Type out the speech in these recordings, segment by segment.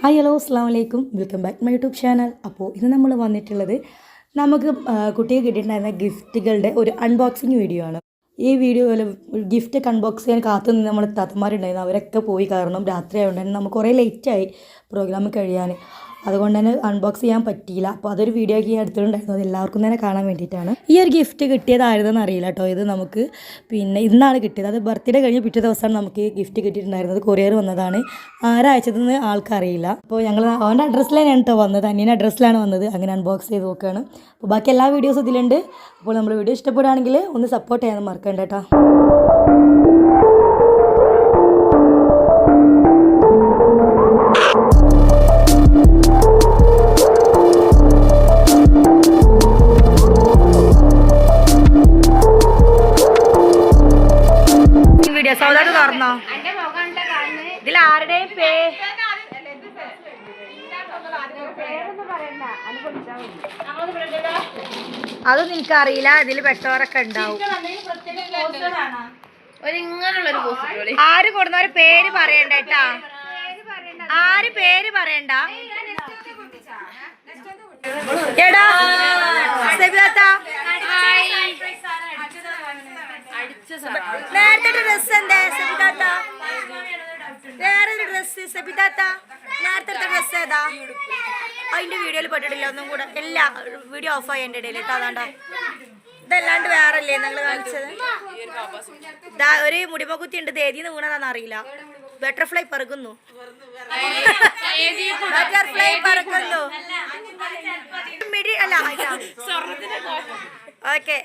Hi hello അസ്സാം വലൈക്കും welcome back my YouTube channel അപ്പോൾ ഇന്ന് നമ്മൾ വന്നിട്ടുള്ളത് നമുക്ക് കുട്ടിയെ കിട്ടിയിട്ടുണ്ടായിരുന്ന ഗിഫ്റ്റുകളുടെ ഒരു അൺബോക്സിങ് വീഡിയോ ആണ്. ഈ വീഡിയോ ഗിഫ്റ്റ് അൺബോക്സ് ചെയ്യാൻ കാത്തു നിന്ന് നമ്മൾ താത്തമാരുണ്ടായിരുന്നു അവരൊക്കെ പോയി കാരണം രാത്രി ആയതുകൊണ്ട് തന്നെ നമുക്ക് കുറേ ലേറ്റായി പ്രോഗ്രാം കഴിയാൻ അതുകൊണ്ട് തന്നെ അൺബോക്സ് ചെയ്യാൻ പറ്റിയില്ല. അപ്പോൾ അതൊരു വീഡിയോ ഞാൻ എടുത്തിട്ടുണ്ടായിരുന്നു. അത് എല്ലാവർക്കും തന്നെ കാണാൻ വേണ്ടിയിട്ടാണ്. ഈ ഒരു ഗിഫ്റ്റ് കിട്ടിയതായിരുന്നെന്ന് അറിയില്ല കേട്ടോ. ഇത് നമുക്ക് പിന്നെ ഇന്നാണ് കിട്ടിയത്. അത് ബർത്ത്ഡേ കഴിഞ്ഞ് പിറ്റേ ദിവസമാണ് നമുക്ക് ഈ ഗിഫ്റ്റ് കിട്ടിയിട്ടുണ്ടായിരുന്നത്. കൊറിയർ വന്നതാണ്. ആരായച്ചതെന്ന് ആൾക്കറിയില്ല. അപ്പോൾ ഞങ്ങൾ അവന്റെ അഡ്രസ്സിലാണ് കേട്ടോ വന്നത്. അന്യന്റെ അഡ്രസ്സിലാണ് വന്നത്. അങ്ങനെ അൺബോക്സ് ചെയ്ത് നോക്കുകയാണ് അപ്പോൾ ബാക്കി എല്ലാ വീഡിയോസും ഇതിലുണ്ട്. അപ്പോൾ നമ്മൾ വീഡിയോ ഇഷ്ടപ്പെടുകയാണെങ്കിൽ ഒന്ന് സപ്പോർട്ട് ചെയ്യാൻ മറക്കണ്ട കേട്ടോ. തുറന്നോ ഇതിൽ ആരുടെയും പേ അതൊന്നും എനിക്കറിയില്ല ഇതിൽ പെട്ടവരൊക്കെ ഉണ്ടാവും. ആര് കൊടുന്നവര് പേര് പറയണ്ട കേട്ടാ. ആര് പേര് പറയണ്ട. എടാ നേരത്തെ ഡ്രസ് എന്തേ? സബിതാത്ത. വേറെ ഒരു ഡ്രസ് സബിതാത്ത. നേരത്തെ ഡ്രസ് ഏതാ? അതിന്റെ വീഡിയോയിൽ പെട്ടിട്ടില്ല ഒന്നും കൂടെ. എല്ലാ വീഡിയോ ഓഫ് ആയി എന്റെ ഇടയിൽ കേട്ടോ അതാണ്ടാ ഇതല്ലാണ്ട് വേറെ അല്ലേ നിങ്ങൾ കാണിച്ചത് ഒരു മുടിമക്കുത്തി ഉണ്ട് തേതിന്ന് വീണതാന്ന് അറിയില്ല. ബട്ടർഫ്ലൈ പറക്കുന്നു. ബട്ടർഫ്ലൈ പറക്കുന്നു. മിടി അല്ല ഓക്കെ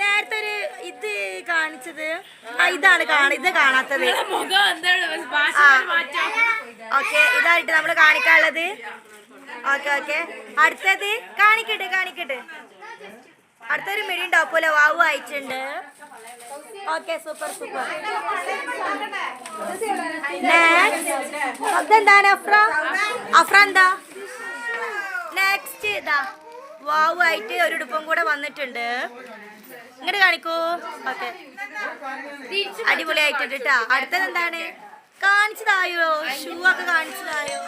നേരത്തെ ഒരു ഇത് കാണിച്ചത്. ആ ഇതാണ് കാണി ഇത് കാണാത്തത്. ഓക്കെ ഇതായിട്ട് നമ്മൾ കാണിക്കാനുള്ളത്. Okay okay. അടുത്തത് കാണിക്കട്ടെ കാണിക്കട്ടെ. അടുത്തൊരു മിടി ഉണ്ടാവും പോലെ വാവു ആയിട്ടുണ്ട്. Okay super super. അതെന്താണ് അഫ്ര? അഫ്ര എന്താ? നെക്സ്റ്റ് ഇതാ. വാവ് ആയിട്ട് ഒരു ഉടുപ്പും കൂടെ വന്നിട്ടുണ്ട്. ഇങ്ങോട്ട് കാണിക്കൂ. ഓക്കെ. അടിപൊളിയായിട്ടുണ്ട് കേട്ടാ അടുത്തത് എന്താണ് കാണിച്ചതായോ? ഷൂ ഒക്കെ കാണിച്ചതായോ?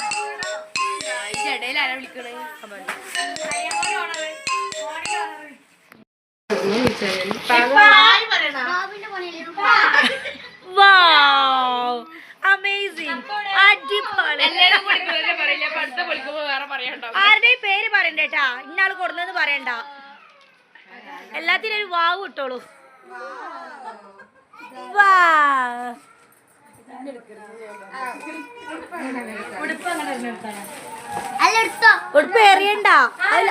അമേസിംഗ് ആരുടെ പേര് പറയണ്ടേട്ടാ ഇന്നാൾ അടിപൊളി പറയില്ല എറിയണ്ട എല്ലാത്തിനും ഒരു വാവ് ഇട്ടോളൂ ഉടുപ്പ് എറിയണ്ട അല്ല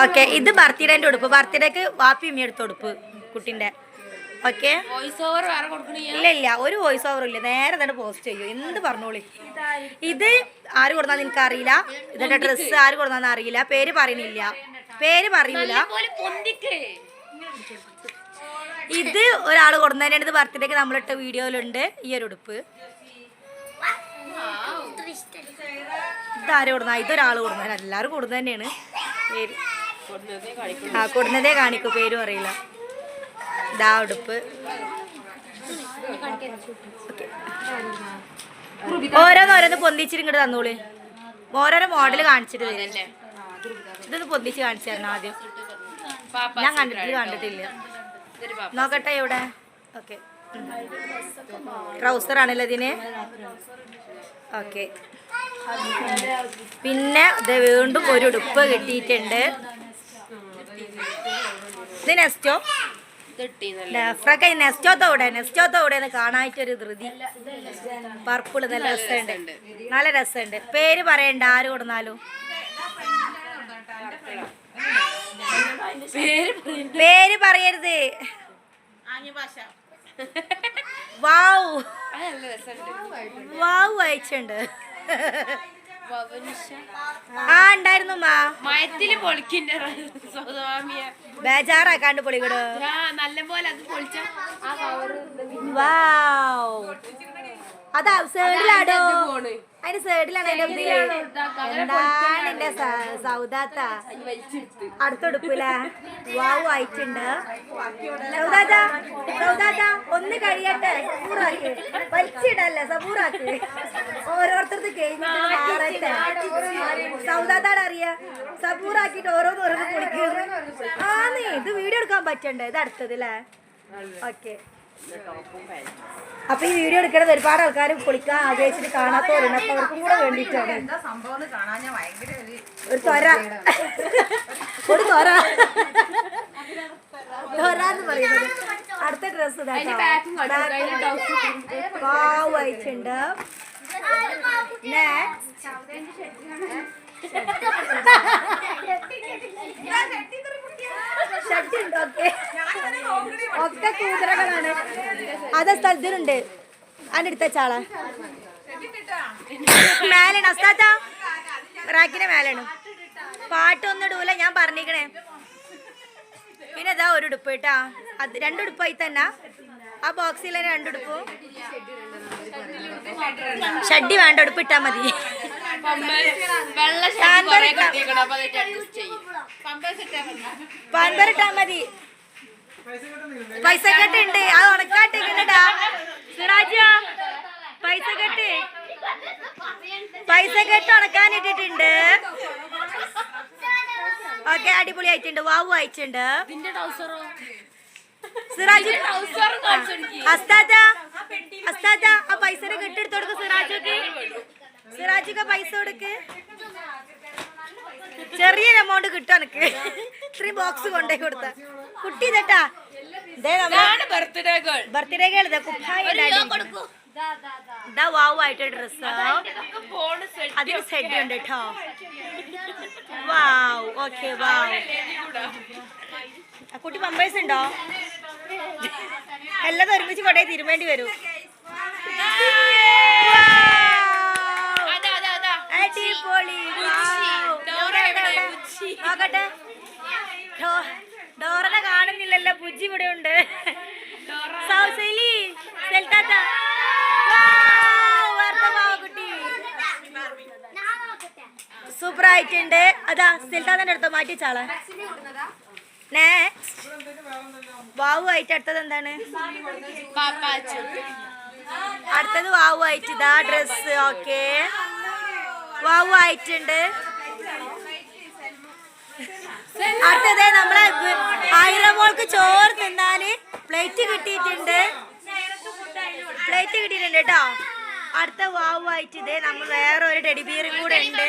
ഓക്കെ ഇത് ബർത്ത്ഡേന്റെ ഉടുപ്പ്. ബർത്ത്ഡേക്ക് വാപ്പി ഉമ്മി എടുത്ത ഉടുപ്പ് കുട്ടിന്റെ. ഓക്കെ ഇല്ല ഇല്ല ഒരു വോയിസ് ഓവർ ഇല്ല. നേരെ തന്നെ പോസ്റ്റ് ചെയ്യൂ. എന്ത് പറഞ്ഞോളി? ഇത് ആര് കൊടുത്താന്ന് എനിക്ക് അറിയില്ല ഇതിന്റെ ഡ്രസ്സ് ആര് കൊടുത്താന്ന് അറിയില്ല. പേര് പറയണില്ല. പേര് പറയൂല. ഇത് ഒരാൾ കൊടുന്നതിന്റെ അടുത്ത് ബർത്ത്ഡേക്ക് നമ്മളിട്ട വീഡിയോയിലുണ്ട്. ഈ ഒരു ഉടുപ്പ്. ഇതാര് കൊടുന്ന ഇതൊരാൾ കൊടുന്ന എല്ലാവരും കൊടുന്ന തന്നെയാണ് പേര്. ആ കൊടുന്നതേ കാണിക്കൂ. പേരും അറിയില്ല. ഇതാ ഉടുപ്പ് ഓരോന്നോരോന്ന് പൊന്തിച്ചിട്ട് ഇങ്ങോട്ട് തന്നോളി. ഓരോരോ മോഡൽ കാണിച്ചിട്ട് തരല്ലേ ഇതൊന്ന് പൊന്തിച്ച് കാണിച്ചു തരണം ആദ്യം ഞാൻ കണ്ടിട്ട് കണ്ടിട്ടില്ല നോക്കട്ടെ ഇവിടെ. ഓക്കെ. ട്രൗസർ ആണല്ലോ ഇതിന്. ഓക്കെ. പിന്നെ ഇത് വീണ്ടും ഒരു ഉടുപ്പ് കിട്ടിയിട്ടുണ്ട്. ഇത് നെസ്റ്റോ ഫ്രക്ക് നെസ്റ്റോത്തോടെ നെസ്റ്റോത്തോടെ കാണാനായിട്ടൊരു ധൃതി. പർപ്പിൾ നല്ല രസമുണ്ട്. നല്ല രസമുണ്ട്. പേര് പറയണ്ട ആര് കൊടുന്നാലും. പേര് പറയരുത്. വാവ് വാവ് അയച്ചുണ്ട് ആ ഉണ്ടായിരുന്നു മയത്തിൽ പൊളിക്കിന്റെ സ്വാമിയ ബേജാറാക്കാണ്ട് നല്ല പോലെ അത് പൊളിച്ച വാവ്. അതാ സൈഡിലാടോ പോണ് അതിന്റെ സൈഡിലാണ് അതിന്റെ. എന്താണ് എന്റെ സൗദാത്ത? അടുത്തൊടുപ്പില്ലേ വാവ് ആയിട്ടുണ്ട്. സൗദാത്ത സൗദാത്ത ഒന്ന് കഴിയട്ടെ. സബൂറാക്ക് വലിച്ചിടല്ലേ സബൂറാക്ക് ഓരോരുത്തർക്ക് കഴിഞ്ഞിട്ട് മാറട്ടെ. സൗദാത്താട് അറിയാ? സബൂറാക്കിട്ട് ഓരോന്ന് ഓരോന്ന് ആ ആന്നേ ഇത് വീഡിയോ എടുക്കാൻ പറ്റണ്ടേ? ഇത് അടുത്തത് അല്ലേ ഓക്കെ. അപ്പൊ ഈ വീഡിയോ എടുക്കണത് ഒരുപാട് ആൾക്കാർ കുളിക്കാൻ ആഗ്രഹിച്ചിട്ട് കാണാത്തവരുണ്ട് അപ്പൊ അവർക്കും കൂടെ വേണ്ടിയിട്ടാണ്. ഒരു തൊര ഒരു തൊര തൊര എന്ന് പറയുന്നത്. അടുത്ത ഡ്രസ് വായിച്ചുണ്ട് ഉണ്ട് ഒക്കെ കൂതിരകളാണ് അത് സ്ഥലത്തിനുണ്ട് അതിന്റെ അടുത്ത ചാള മേലാണ് അസ്താത്ത റാക്കിനെ മേലാണ് പാട്ടൊന്നും ഇടൂല ഞാൻ പറഞ്ഞിക്കണേ പിന്നെ ഇതാ ഒരു ഉടുപ്പ് കേട്ടാ. അത് രണ്ടുടുപ്പായി തന്നെ. ആ ബോക്സിൽ രണ്ടുടുപ്പും ഷഡ്ഡി വേണ്ട ഉടുപ്പ് ഇട്ടാ മതി. പാൻപർ ഇട്ടാ മതി. പൈസ കെട്ടുണ്ട് അത് ഉണക്കാട്ടിട്ടാ സിറാജ പൈസ കെട്ട്. പൈസ കെട്ട് ഉണക്കാൻ ഇട്ടിട്ടുണ്ട്. ഓക്കെ അടിപൊളി ആയിട്ടുണ്ട് വാവു ആയിട്ടുണ്ട് സിറാജ്. അസ്താദ അസ്താദ ആ പൈസ കെട്ടെടുത്ത് കൊടുക്ക് സിറാജക്ക്. സിറാജുക്ക് പൈസ കൊടുക്ക്. ചെറിയൊരു എമൗണ്ട് കിട്ടും എനിക്ക് ഇത്രയും ബോക്സ് കൊണ്ടേ കൊടുത്ത. കുട്ടി ഇതട്ടാ. ബർത്ത്ഡേ ഗേൾ ഇതാ വാവു ആയിട്ട് ഡ്രസ് ഇതൊക്കെ ഫോണ് സെറ്റ് അതിന് സെഡ് ഉണ്ട് കേട്ടോ വാവ് ഓക്കെ വാവ്. ആ കുട്ടി പമ്പേഴ്സ് ഉണ്ടോ? എല്ലാം ഒരുമിച്ച് കൊടേ തിരുമേണ്ടി വരും. അടിപൊളി. നോക്കട്ടെ. ഡോറനെ കാണുന്നില്ലല്ലോ. ബുജ്ജി ഇവിടെ ഉണ്ട്. സൗസലി സെൽത്താത്ത. കുട്ടി. സൂപ്പർ ആയിട്ടുണ്ട് അതാ സെൽത്താത്തന്റെ അടുത്ത് മാറ്റി ചാള നെക്സ്റ്റ് വാവു ആയിട്ട് അടുത്തത് എന്താണ്? അടുത്തത് വാവു ആയിട്ട് ഇതാ ഡ്രസ് ഓക്കെ വാവു ആയിട്ടുണ്ട് അടുത്തത് നമ്മളെ ആയിരമോൾക്ക് ചോറ് തിന്നാൽ പ്ലേറ്റ് കിട്ടിയിട്ടുണ്ട്. പ്ലേറ്റ് കിട്ടിയിട്ടുണ്ട് കേട്ടോ. അടുത്ത വാവു ആയിട്ട് ഇതേ നമ്മൾ വേറെ ഒരു ടെഡി ബിയറും കൂടെ ഉണ്ട്.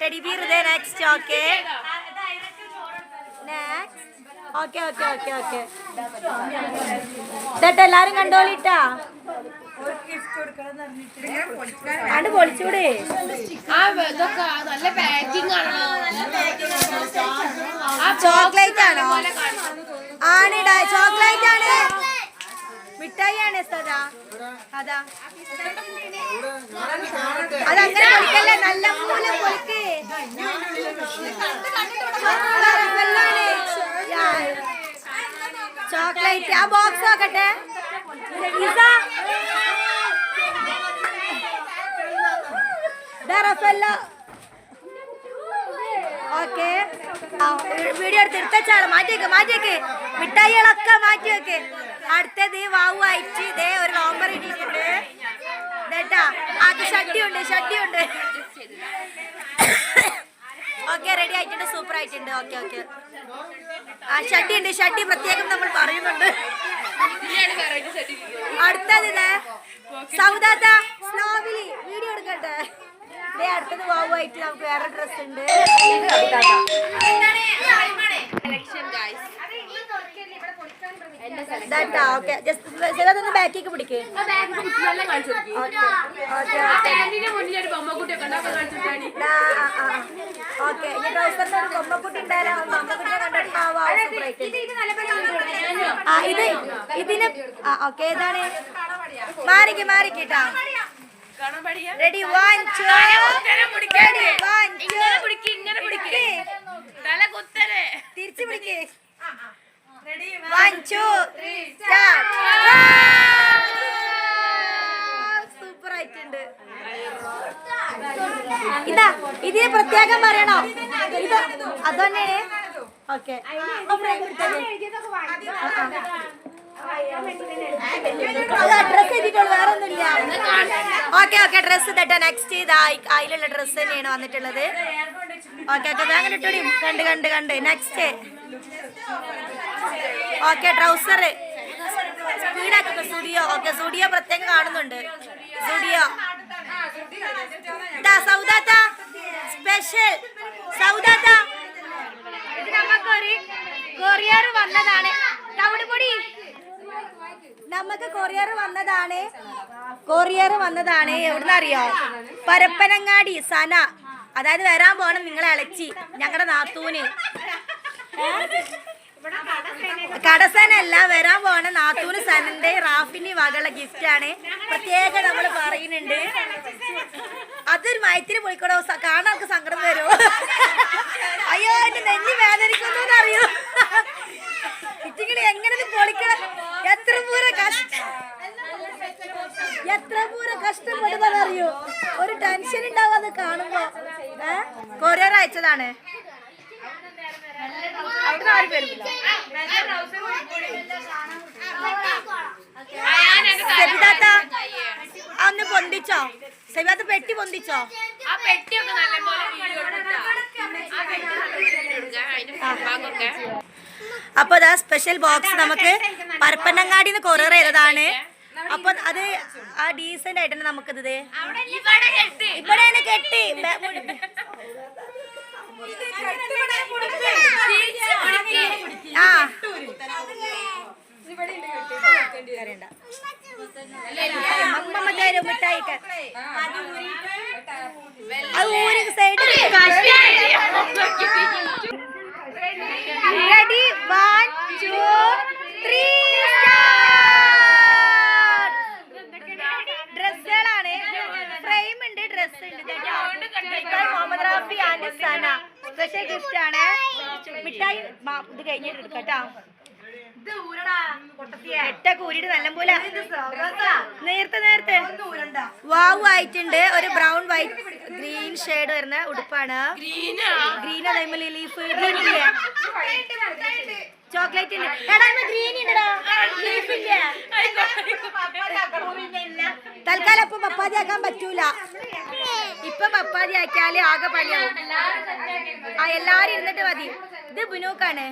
ടെഡി ബിയർ ഇതേ next okay next okay okay okay okay ഇതട്ടെ എല്ലാരും കണ്ടോളിട്ടാ ആണ്ട് പൊളിച്ചൂടെ. ചോക്ലേറ്റ് ആണോ. ആണിടാ ചോക്ലേറ്റ് ആണ്. മിഠായി ആണ് സദാ അതാ. അതങ്ങനെ പൊളിക്കല്ലേ? നല്ല പോലെ പൊളിക്ക്. ചോക്ലേറ്റ്. ആ ബോക്സ് നോക്കട്ടെ. ഇസ. Ruffalo okay. വീഡിയോ എടുത്ത് എടുത്തച്ചാൾ മാറ്റിയേക്ക് മാറ്റിയേക്ക്. മിഠായികളൊക്കെ മാറ്റി വെക്ക് അടുത്തത് വാവു അയച്ച്. ഇതേ ഒരു നോമ്പർ ഇട്ടിട്ടുണ്ട്. അത് ഷട്ടിയുണ്ട് ഷട്ടിയുണ്ട്. ഓക്കെ റെഡി ആയിട്ടുണ്ട് സൂപ്പർ ആയിട്ടുണ്ട്. Okay okay. ആ ഷട്ടി ഉണ്ട് ഷട്ടി പ്രത്യേകം നമ്മൾ പറയുന്നുണ്ട്. അടുത്തത് സൗദാത്ത സ്നോവിലി വീഡിയോ എടുക്കട്ടെ. അടുത്തത് വാവുമായിട്ട് നമുക്ക് വേറെ ഡ്രസ് ഉണ്ട്. ഓക്കെ ജസ്റ്റ് ഇതൊന്ന് ബാക്കിലേക്ക് പിടിക്ക്. ഓക്കെ ബൊമ്മക്കുട്ടി ഉണ്ടായാലും ബൊമ്മക്കുട്ടിയെ കണ്ടിട്ട് ആ ഇത് ഇതിന് ആ ഓക്കെ ഏതാണ് മാറിക്ക് മാറിക്കിട്ടാ ready one two ready one two ഇങ്ങനെ പിടിക്ക് തല കുത്തനെ തിരിച്ചു പിടിക്ക് One, two, three, start. Ah, super ആയിട്ടുണ്ട് ഇതാ ഇതിന് പ്രത്യേകം പറയണോ? അതന്നെ അത് തന്നെയാണ് ഓക്കെ ഡ്രസ് എഴുതിയിട്ടുള്ളു വേറെ ഒന്നുമില്ല ഓക്കെ ഓക്കെ ഡ്രസ്സ് തട്ടോ നെക്സ്റ്റ് ഇത് അതിലുള്ള ഡ്രസ്സ് തന്നെയാണ് വന്നിട്ടുള്ളത്. ഓക്കെ ഓക്കെ അങ്ങനെ ഇട്ടോടി. കണ്ട് കണ്ട് കണ്ട്. നെക്സ്റ്റ് ഓക്കെ ട്രൗസർ സ്പീഡാക്കുക സ്റ്റുഡിയോ ഓക്കെ സ്റ്റുഡിയോ പ്രത്യേകം കാണുന്നുണ്ട്. സ്റ്റുഡിയോ ഇതാ സൗദാത്ത. സ്പെഷ്യൽ. സൗദാത്ത. ഇത് നമുക്കൊരു കൊറിയർ വന്നതാണ്. നമുക്ക് കൊറിയർ വന്നതാണ്. കൊറിയർ വന്നതാണ്. എവിടുന്ന് അറിയോ പരപ്പനങ്ങാടി സന. അതായത് വരാൻ പോണം നിങ്ങളെ ഇളച്ചി. ഞങ്ങളുടെ നാത്തൂന്. കടസനല്ല വരാൻ പോണ നാത്തൂന് സനന്റെ റാഫിന്റെ വകയുള്ള ഗിഫ്റ്റ് ആണ്. പ്രത്യേകം നമ്മൾ പറയുന്നുണ്ട്. അതൊരു മയത്തിന് പോയിക്കോടോ കാണാൻ സങ്കടം വരുമോ അയ്യോ എന്റെ നെഞ്ഞി വേദനിക്കുന്നു അറിയോ ഇറ്റിങ്ങൾ എങ്ങനെ എത്ര പൂര കഷ്ടം എത്ര പൂര കഷ്ടപ്പെടുന്നതറിയോ? ഒരു ടെൻഷൻ ഉണ്ടാവും അത് കാണുമ്പോ കൊറിയർ അയച്ചതാണ്. അവിടെ ആരും വരില്ല സെബിതാത്ത അന്ന് പൊന്തിച്ചോ? സെബിതാത്ത പെട്ടി പൊന്തിച്ചോ? ആ പെട്ടിയൊക്കെ നല്ലപോലെ അപ്പൊ അതാ സ്പെഷ്യൽ ബോക്സ് നമുക്ക് പരപ്പനങ്ങാടി നിന്ന് കൊറിയർ ചെയ്തതാണ്. അപ്പൊ അത് ആ ഡീസന്റ് ആയിട്ടാണ് നമുക്കിത് ഇവിടെയാണ് കെട്ടി ബേ- മുടി- തിരിച്ച് പിടിക്ക്. ആ അമ്മമ്മ തരും മിഠായിക്ക് അത് ഊരി side ready one two three ഡ്രസ്സുകളാണ് frame ഉണ്ട് ഡ്രസ് ഉണ്ട് Muhammad Rafi and Sana special gift ആണ്. മിഠായി ഇത് കഴിഞ്ഞിട്ട് എടുക്കാം കേട്ടോ. എട്ടൊക്കെ ഊരിട്ട് നല്ല പോലെ നേരത്തെ നേരത്തെ. വാവ് ആയിട്ടുണ്ട്. ഒരു ബ്രൗൺ വൈറ്റ് ഗ്രീൻ ഷെയ്ഡ് വരുന്ന ഉടുപ്പാണ്. ഗ്രീനാ? ഗ്രീൻ അതേപോലെ ലീഫ് ചോക്ലേറ്റ് ഉണ്ട് എടാ ഗ്രീൻ ഉണ്ടടാ. ലീഫ് ഇല്ലേ? തൽക്കാലം അപ്പൊ പപ്പാതി ആക്കാൻ പറ്റൂല. ഇപ്പൊ പപ്പാതി ആക്കിയാൽ ആകെ പണിയാവും. ആ എല്ലാരും ഇരുന്നിട്ട് മതി. ഇത് ബുനൂക്കാണ്.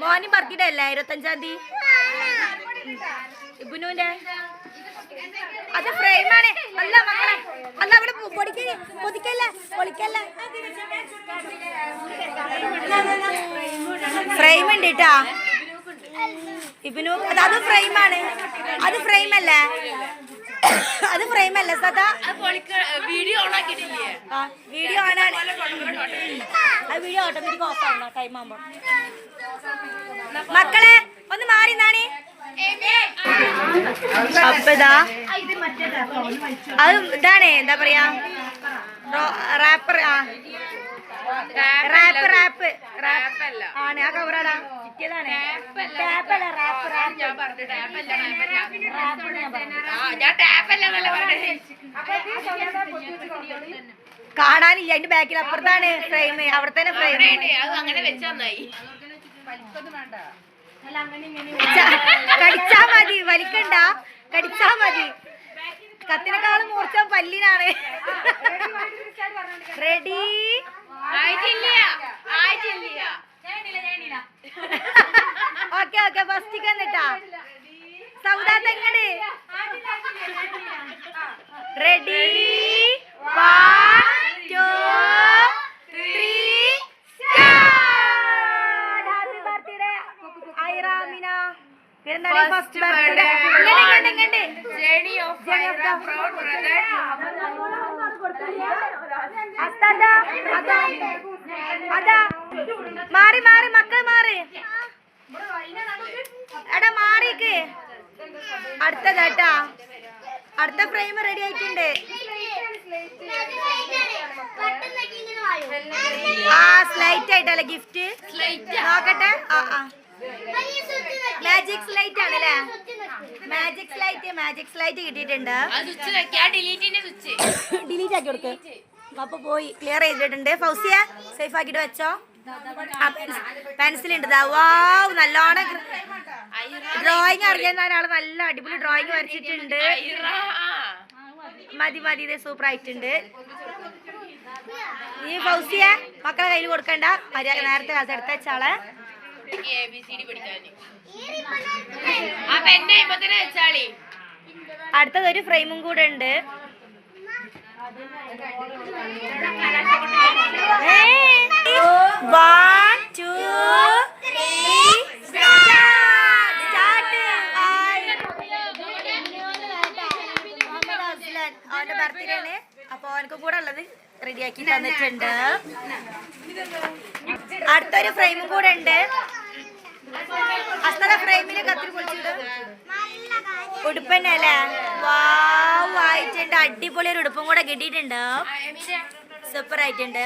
മോനി ബർത്ത്ഡേ അല്ലേ ഇരുപത്തഞ്ചാം തീയതി? ബുനുവിന്റെ അത് ഫ്രെയിമാണ്. അല്ല മക്കളെ അല്ല അവിടെ ഫ്രെയിം ഉണ്ട് കേട്ടാ. ഇബിനു അത് ഫ്രെയിമാണ്. അത് ഫ്രെയിം അല്ലേ? അത് ഫ്രെയിം അല്ല സദാ. വീഡിയോ ഓൺ ആക്കിയിട്ടില്ലേ? വീഡിയോ ആണ്. അത് വീഡിയോ ഓട്ടോമാറ്റിക് ഓഫ് ആവണം ടൈം മക്കളെ ഒന്ന് മാറി നാണി അപ്പൊ ഇതാ അത് ഇതാണ് എന്താ പറയാ? റാപ്പർ ആ. റാപ്പ് റാപ്പ് റാപ്പ് ആണ് ആ കവറാടാ ടാപ്പല്ല റാപ്പ് റാപ്പ് ഞാൻ പറഞ്ഞു ടാപ്പല്ല ആ ഞാൻ ടാപ്പല്ല പറഞ്ഞത് കാണാനില്ല അതിന്റെ ബാക്കിൽ അപ്പുറത്താണ് ഫ്രെയിം അവിടെ തന്നെ ഫ്രെയിം അങ്ങനെ വെച്ചാ നന്നായി കടിച്ചാ മതി വലിക്കണ്ട കടിച്ചാ മതി കത്തിനേക്കാളും മൂർച്ച പല്ലിനാണ് റെഡി ആയിട്ടില്ല ആയിട്ടില്ല ഓക്കെ ഓക്കെ ഫസ്റ്റ് കന്നിട്ടാ എങ്ങനെ ready one two three happy birthday ഐറാമിന. First birthday ഇങ്ങണ്ട് ഇങ്ങണ്ട് ജേണി ഓഫ് പ്രൗഡ് ബ്രദർ അതാ അതാ അതാ. മാറി മാറി മക്കൾ മാറി. എടാ മാറിക്ക്. അടുത്തതാട്ടാ. അടുത്ത ഫ്രെയിം റെഡി ആയിട്ടുണ്ട്. ആ സ്ലൈറ്റ് ആയിട്ടല്ലേ ഗിഫ്റ്റ് നോക്കട്ടെ. ആ ആ. മാജിക് സ്ലൈറ്റ് ആണല്ലേ? മാജിക് സ്ലൈറ്റ് മാജിക് സ്ലൈറ്റ് കിട്ടിയിട്ടുണ്ട്. ഡിലീറ്റ് ആക്കി കൊടുക്ക്. അപ്പൊ പോയി. ക്ലിയർ ചെയ്തിട്ടുണ്ട്. ഫൗസിയ സേഫ് ആക്കിട്ട് വെച്ചോ. ദാ വാവ് നല്ലോണം ഡ്രോയിങ് അറിയുന്ന ഒരാൾ നല്ല അടിപൊളി ഡ്രോയിങ് വരച്ചിട്ടുണ്ട്. മതി മതി ഇത് സൂപ്പർ ആയിട്ടുണ്ട്. ഈ ഫൗസിയ മക്കളെ കയ്യിൽ കൊടുക്കണ്ട. മര്യാദ നേരത്തെ കാലത്ത് എടുത്ത വെച്ചാളി. അടുത്തത് ഒരു ഫ്രെയിമും കൂടെ ഉണ്ട്. വൺ ടു അവന്റെ ബർത്ത്ഡേ ആണ് അപ്പൊ അവനക്ക് കൂടെ ഉള്ളത് റെഡിയാക്കി തന്നിട്ടുണ്ട് അടുത്തൊരു ഫ്രെയിം കൂടെ ഉണ്ട്. അസ്തര ഫ്രെയിമിൽ കത്തിരി പൊളിച്ചിടും. ഉടുപ്പന്നല്ലേ? വാവ് ആയിട്ടുണ്ട്. അടിപൊളി ഒരു ഉടുപ്പും കൂടെ കിട്ടിയിട്ടുണ്ട്. സൂപ്പർ ആയിട്ടുണ്ട്.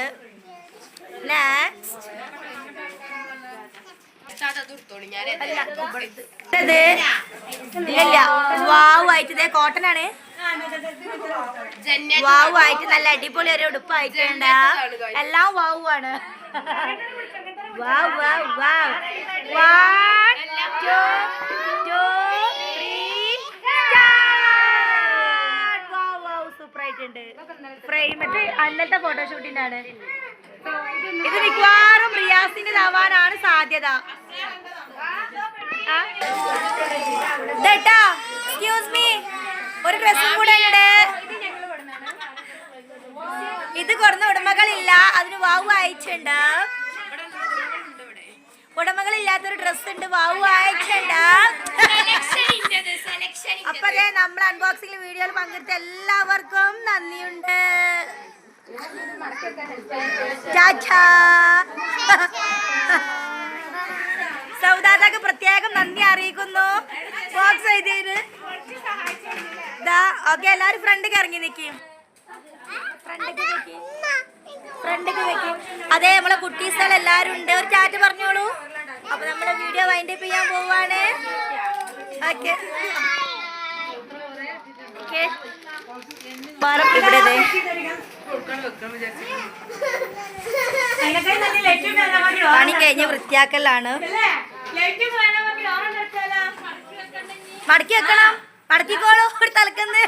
ഇല്ല. വാവ് ആയിട്ട് കോട്ടൺ ആണ്. വാവ് ആയിട്ട് നല്ല അടിപൊളി ഒരു ഉടുപ്പായിട്ടുണ്ട്. എല്ലാം വാവ് ആണ്. Wow wow wow one two two super ആയിട്ടുണ്ട്. ഫ്രെയിം അന്നത്തെ ഫോട്ടോഷൂട്ടിന്റെ ആണ്. ഇത് മിക്കവാറും റിയാസിന്റെതാവാനാണ് സാധ്യത. എക്സ്ക്യൂസ് മീ ഒരു ഡ്രസ്സും കൂടെ ഉണ്ട്. ഇത് കൊടുന്ന ഉടമകളില്ല. അതിന് വാവു അയച്ചുണ്ട് ഉടമകളില്ലാത്തൊരു ഡ്രസ് ഉണ്ട്. വാവു അയച്ചുണ്ട് അപ്പൊ നമ്മൾ അൺബോക്സിംഗ് വീഡിയോയിൽ പങ്കെടുത്ത എല്ലാവർക്കും നന്ദിയുണ്ട്. ചാച്ചാ. സൗദാദക്ക് പ്രത്യേകം നന്ദി അറിയിക്കുന്നു. ബോക്സ് എഴുതിയത് ഓക്കെ എല്ലാരും ഫ്രണ്ടിക്ക് ഇറങ്ങി നിൽക്കും ഫ്രണ്ടിക്ക് നിൽക്കും അതെ നമ്മളെ കുട്ടീസുകൾ എല്ലാരും ഉണ്ട്. ഒരു ചാറ്റ് പറഞ്ഞോളൂ. അപ്പൊ നമ്മളെ വീഡിയോ വൈൻഡ് അപ്പ് ചെയ്യാൻ പോവാണ്. ഓക്കെ. ഓക്കെ. ഇവിടെ. പണി കഴിഞ്ഞ് വൃത്തിയാക്കലാണ്. മടക്കി വെക്കണം. മടക്കിക്കോളൂ ഒരു തലക്കന്ന്.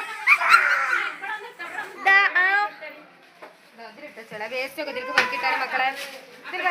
വേസ്റ്റ് ഒക്കെ ഇതിലേക്ക് മക്കളെ. ഇതിൽ